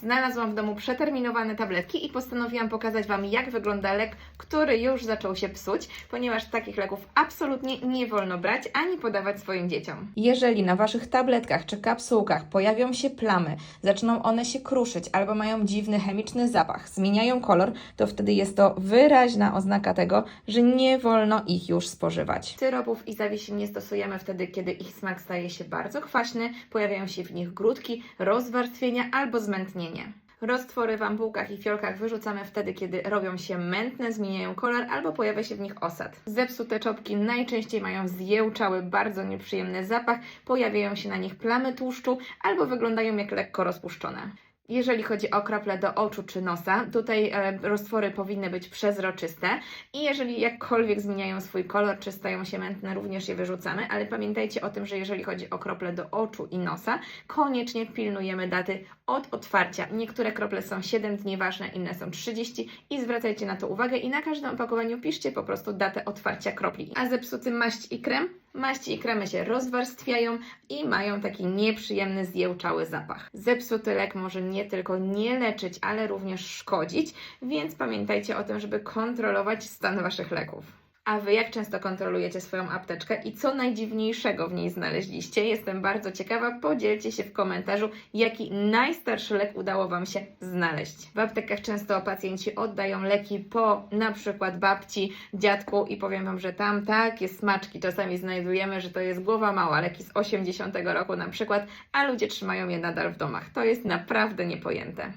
Znalazłam w domu przeterminowane tabletki i postanowiłam pokazać Wam, jak wygląda lek, który już zaczął się psuć, ponieważ takich leków absolutnie nie wolno brać ani podawać swoim dzieciom. Jeżeli na Waszych tabletkach czy kapsułkach pojawią się plamy, zaczną one się kruszyć albo mają dziwny chemiczny zapach, zmieniają kolor, to wtedy jest to wyraźna oznaka tego, że nie wolno ich już spożywać. Syropów i zawiesi nie stosujemy wtedy, kiedy ich smak staje się bardzo kwaśny, pojawiają się w nich grudki, rozwarstwienia albo zmętnienie. Roztwory w ampułkach i fiolkach wyrzucamy wtedy, kiedy robią się mętne, zmieniają kolor albo pojawia się w nich osad. Zepsute czopki najczęściej mają zjełczały, bardzo nieprzyjemny zapach, pojawiają się na nich plamy tłuszczu albo wyglądają jak lekko rozpuszczone. Jeżeli chodzi o krople do oczu czy nosa, tutaj e, roztwory powinny być przezroczyste i jeżeli jakkolwiek zmieniają swój kolor czy stają się mętne, również je wyrzucamy, ale pamiętajcie o tym, że jeżeli chodzi o krople do oczu i nosa, koniecznie pilnujemy daty od otwarcia. Niektóre krople są 7 dni ważne, inne są 30 i zwracajcie na to uwagę i na każdym opakowaniu piszcie po prostu datę otwarcia kropli. A zepsuty maść i krem? Maści i kremy się rozwarstwiają i mają taki nieprzyjemny, zjełczały zapach. Zepsuty lek może nie tylko nie leczyć, ale również szkodzić, więc pamiętajcie o tym, żeby kontrolować stan Waszych leków. A Wy jak często kontrolujecie swoją apteczkę i co najdziwniejszego w niej znaleźliście? Jestem bardzo ciekawa. Podzielcie się w komentarzu, jaki najstarszy lek udało Wam się znaleźć. W aptekach często pacjenci oddają leki po na przykład babci, dziadku i powiem Wam, że tam takie smaczki czasami znajdujemy, że to jest głowa mała, leki z 80 roku na przykład, a ludzie trzymają je nadal w domach. To jest naprawdę niepojęte.